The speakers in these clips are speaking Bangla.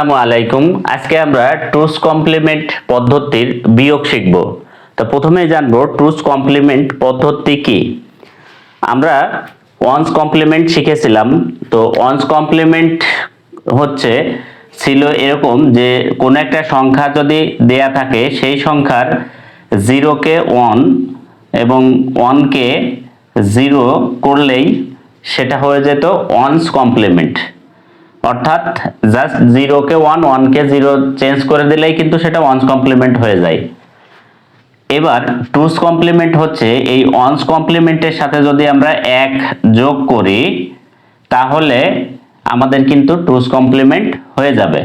আসসালামু আলাইকুম। আজকে আমরা টুস কমপ্লিমেন্ট পদ্ধতির বিয়োগ শিখব। তো প্রথমে জানব টুস কমপ্লিমেন্ট পদ্ধতি কি? আমরা ওয়ান্স কমপ্লিমেন্ট শিখেছিলাম। তো ওয়ান্স কমপ্লিমেন্ট হচ্ছে ছিল এরকম যে কোনো একটা সংখ্যা যদি দেয়া থাকে, সেই সংখ্যার জিরোকে ওয়ান এবং ওয়ানকে জিরো করলেই সেটা হয়ে যেত ওয়ান্স কমপ্লিমেন্ট অর্থাৎ জাস্ট জিরোকে ওয়ান ওয়ানকে জিরো চেঞ্জ করে দিলেই কিন্তু সেটা ওয়ান্স কমপ্লিমেন্ট হয়ে যায়। এবার টুস কমপ্লিমেন্ট হচ্ছে এই ওয়ান্স কমপ্লিমেন্টের সাথে যদি আমরা এক যোগ করি, তাহলে আমাদের কিন্তু টুস কমপ্লিমেন্ট হয়ে যাবে।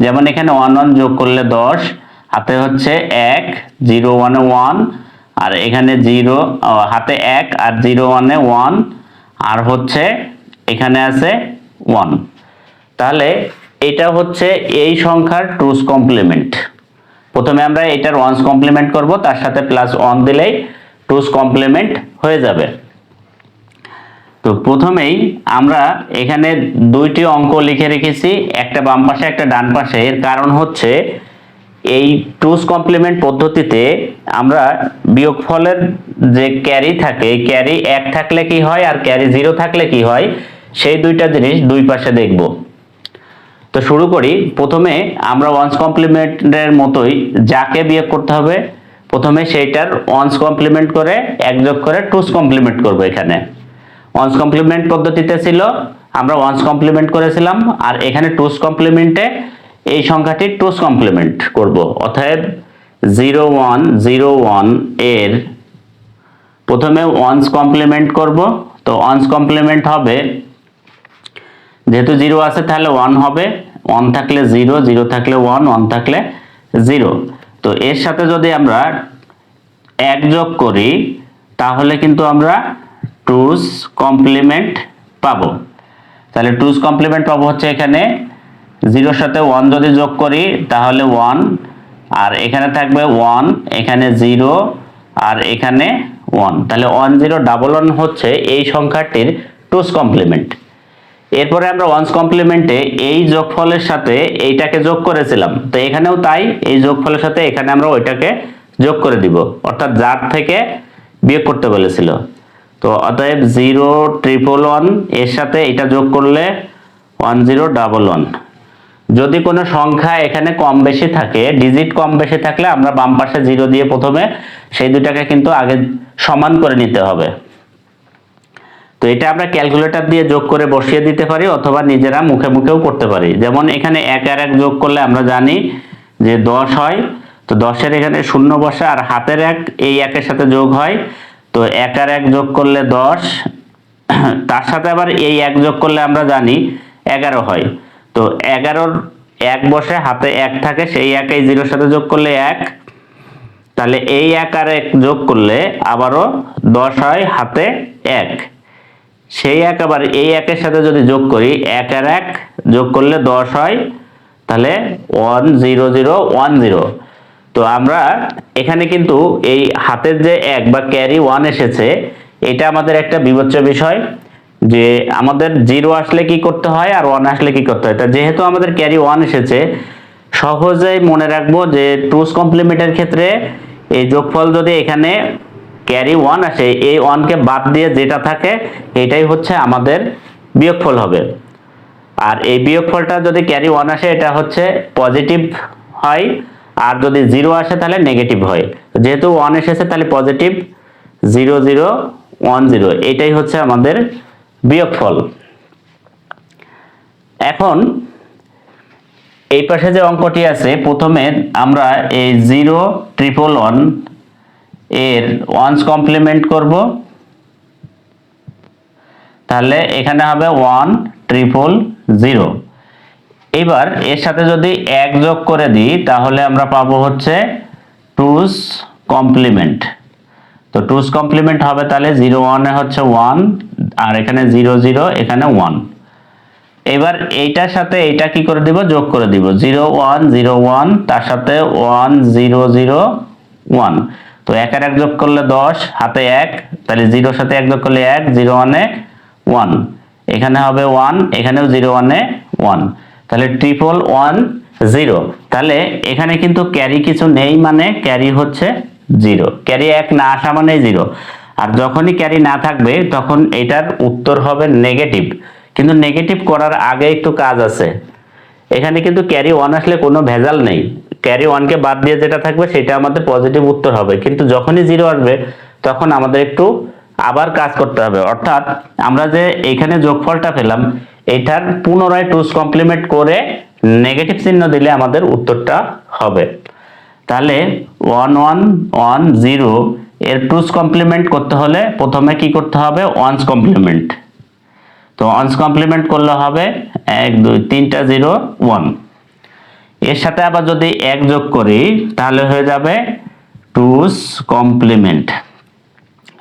যেমন এখানে ওয়ান ওয়ান যোগ করলে দশ, হাতে হচ্ছে এক জিরো ওয়ানে ওয়ান আর এখানে জিরো হাতে এক আর জিরো ওয়ানে ওয়ান আর হচ্ছে এখানে আছে ওয়ান তাহলে এটা হচ্ছে এই সংখ্যার টুস কমপ্লিমেন্ট প্রথমে আমরা এটার ওয়ান্স কমপ্লিমেন্ট করব, তার সাথে প্লাস ওয়ান দিলেই টুস কমপ্লিমেন্ট হয়ে যাবে। তো প্রথমেই আমরা এখানে দুইটি অঙ্ক লিখে রেখেছি, একটা বাম পাশে, একটা ডান পাশে। এর কারণ হচ্ছে এই টুস কমপ্লিমেন্ট পদ্ধতিতে আমরা বিয়োগফলের যে ক্যারি থাকে ক্যারি এক থাকলে কি হয় আর ক্যারি জিরো থাকলে কি হয়, সেই দুইটা জিনিস দুই পাশে দেখব। তো শুরু করি। প্রথমে আমরা ওয়ান্স কমপ্লিমেন্টের মতোই যাকে বিয়োগ করতে হবে, প্রথমে সেইটার ওয়ান্স কমপ্লিমেন্ট করে এক যোগ করে টুস কমপ্লিমেন্ট করব এখানে। ওয়ান্স কমপ্লিমেন্ট পদ্ধতিতে ছিল, আমরা ওয়ান্স কমপ্লিমেন্ট করেছিলাম, আর এখানে টুস কমপ্লিমেন্টে এই সংখ্যাটি টুস কমপ্লিমেন্ট করব। অতএব জিরো ওয়ান জিরো ওয়ানের প্রথমে ওয়ান্স কমপ্লিমেন্ট করব। তো ওয়ান্স কমপ্লিমেন্ট হবে যেহেতু জিরো আছে, তাহলে ওয়ান হবে। ওয়ান থাকলে জিরো জিরো থাকলে ওয়ান ওয়ান থাকলে জিরো। তো এর সাথে যদি আমরা এক যোগ করি, তাহলে কিন্তু আমরা টুস কমপ্লিমেন্ট পাবো। তাহলে টুস কমপ্লিমেন্ট পাবো হচ্ছে এখানে জিরোর সাথে ওয়ান যদি যোগ করি, তাহলে ওয়ান আর এখানে থাকবে ওয়ান এখানে জিরো, আর এখানে ওয়ান তাহলে ওয়ান জিরো ডাবল ওয়ান হচ্ছে এই সংখ্যাটির টুস কমপ্লিমেন্ট এরপরে আমরা ওয়ান্স কমপ্লিমেন্টে এই যোগফলের সাথে এইটাকে যোগ করেছিলাম। তো এখানেও তাই, এই যোগফলের সাথে এখানে আমরা ওইটাকে যোগ করে দিব। অর্থাৎ যার থেকে বিয়োগ করতে বলেছিল। তো অতএব জিরো ট্রিপল ওয়ানের সাথে এটা যোগ করলে ওয়ান জিরো ডাবল ওয়ান যদি কোনো সংখ্যা এখানে কম বেশি থাকে ডিজিট কম বেশি থাকলে আমরা বাম পাশে জিরো দিয়ে প্রথমে সেই দুটাকে কিন্তু আগে সমান করে নিতে হবে। তো এটা আমরা ক্যালকুলেটর দিয়ে যোগ করে বসিয়ে দিতে পারি অথবা নিজেরা মুখে মুখেও করতে পারি। যেমন এখানে এক আর এক যোগ করলে আমরা জানি যে দশ হয়। তো দশের এখানে শূন্য বসে আর হাতের এক, এই একের সাথে যোগ হয়। তো এক আর এক যোগ করলে দশ। তার সাথে আবার এই এক যোগ করলে আমরা জানি এগারো হয়। তো এগারোর এক বসে হাতে এক থাকে, সেই এক এই জিরোর সাথে যোগ করলে এক। তাহলে এই এক আর এক যোগ করলে আবারও দশ হয় হাতে এক। সেই এক আবার এই একের সাথে যদি যোগ করি এক আর এক যোগ করলে দশ হয়, তাহলে one zero zero one zero তো আমরা এখানে কিন্তু এই হাতের যে এক বা ক্যারি ওয়ান এসেছে, এটা আমাদের একটা বিবেচ্য বিষয় যে আমাদের জিরো আসলে কি করতে হয় আর ওয়ান আসলে কি করতে হয়। তা যেহেতু আমাদের ক্যারি ওয়ান এসেছে, সহজেই মনে রাখব যে টুস কমপ্লিমেন্টের ক্ষেত্রে এই যোগফল যদি এখানে ক্যারি ওয়ান আসে, এই ওয়ানকে বাদ দিয়ে যেটা থাকে, এটাই হচ্ছে আমাদের বিয়োগফল হবে। আর এই বিয়োগফলটা যদি ক্যারি ওয়ান আসে, এটা হচ্ছে পজিটিভ হয়, আর যদি জিরো আসে, তাহলে নেগেটিভ হয়। যেহেতু ওয়ান এসেছে, তাহলে positive zero zero one zero এটাই হচ্ছে আমাদের বিয়োগফল। এখন, এই পাশে যে অঙ্কটি আছে, প্রথমে আমরা এই জিরো ট্রিপল ওয়ান এর ওয়ান্স কমপ্লিমেন্ট করব। তাহলে এখানে হবে ওয়ান ট্রিপল জিরো এবার এর সাথে যদি এক যোগ করে দিই, তাহলে আমরা পাবো হচ্ছে টুস কমপ্লিমেন্ট তো টুস কমপ্লিমেন্ট হবে তাহলে জিরো ওয়ানে হচ্ছে ওয়ান আর এখানে জিরো জিরো এখানে ওয়ান এবার এইটার সাথে এইটা কি করে দিব? যোগ করে দিব। জিরো ওয়ান জিরো ওয়ান তার সাথে ওয়ান জিরো জিরো ওয়ান তো এক আর এক যোগ করলে দশ, হাতে এক, তাহলে জিরোর সাথে এক যোগ করলে এক, জিরো ওয়ানে ওয়ান এখানে হবে ওয়ান এখানেও জিরো ওয়ানে ওয়ান তাহলে ট্রিপল ওয়ান জিরো তাহলে এখানে কিন্তু ক্যারি কিছু নেই মানে ক্যারি হচ্ছে জিরো ক্যারি এক না আসা মানে জিরো আর যখনই ক্যারি না থাকবে, তখন এটার উত্তর হবে নেগেটিভ কিন্তু নেগেটিভ করার আগে একটু কাজ আছে। এখানে কিন্তু ক্যারি ওয়ান আসলে কোনো ভেজাল নেই। ক্যারি ওয়ানকে বাদ দিয়ে যেটা থাকবে সেটা আমাদের পজিটিভ উত্তর হবে। কিন্তু যখনই জিরো আসবে, তখন আমাদের একটু আবার কাজ করতে হবে। অর্থাৎ আমরা যে এখানে যোগফলটা পেলাম, এটার পুনরায় টুস কমপ্লিমেন্ট করে নেগেটিভ চিহ্ন দিলে আমাদের উত্তরটা হবে। তাহলে ওয়ান ওয়ান ওয়ান জিরো এর টুস কমপ্লিমেন্ট করতে হলে প্রথমে কি করতে হবে? ওয়ান্স কমপ্লিমেন্ট তো ওয়ান্স কমপ্লিমেন্ট করলে হবে এক, দুই, তিনটা জিরো ওয়ান এর সাথে আবার যদি এক যোগ করি, তাহলে হয়ে যাবে টুস কমপ্লিমেন্ট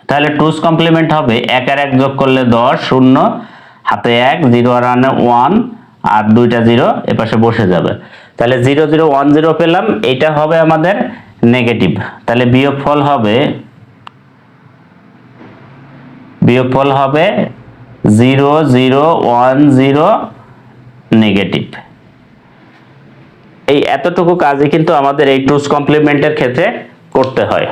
তাহলে টুস কমপ্লিমেন্ট হবে এক আর এক যোগ করলে দশ, শূন্য, হাতে এক জিরো আর আনে ওয়ান আর দুইটা জিরো এপাশে বসে যাবে। তাহলে জিরো জিরো ওয়ান জিরো পেলাম, এটা হবে আমাদের নেগেটিভ তাহলে বিয়োগফল হবে বিয়োগফল হবে zero zero one zero negative এই এতটুকু কাজই কিন্তু আমাদের এই টুস কমপ্লিমেন্টের ক্ষেত্রে করতে হয়।